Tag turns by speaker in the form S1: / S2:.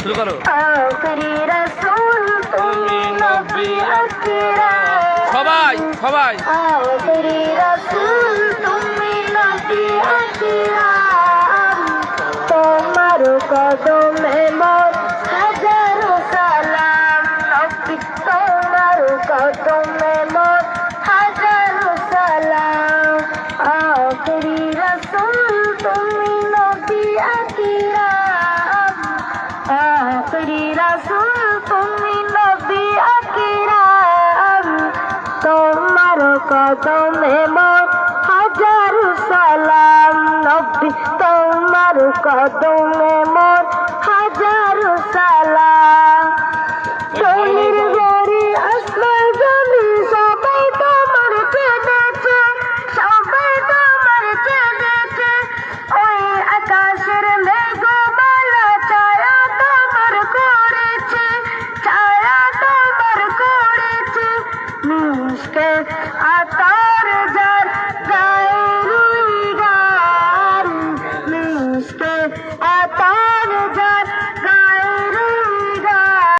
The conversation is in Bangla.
S1: শুরু করো। সবাই সবাই।
S2: তোমার কদমে মোর হাজারো সালাম তোমার কদমে মোর আখরি রাসুল তুমি নবী আকিরাম। তোমার কদমে মোর হাজার সালাম। নবী তোমার কদমে Okay.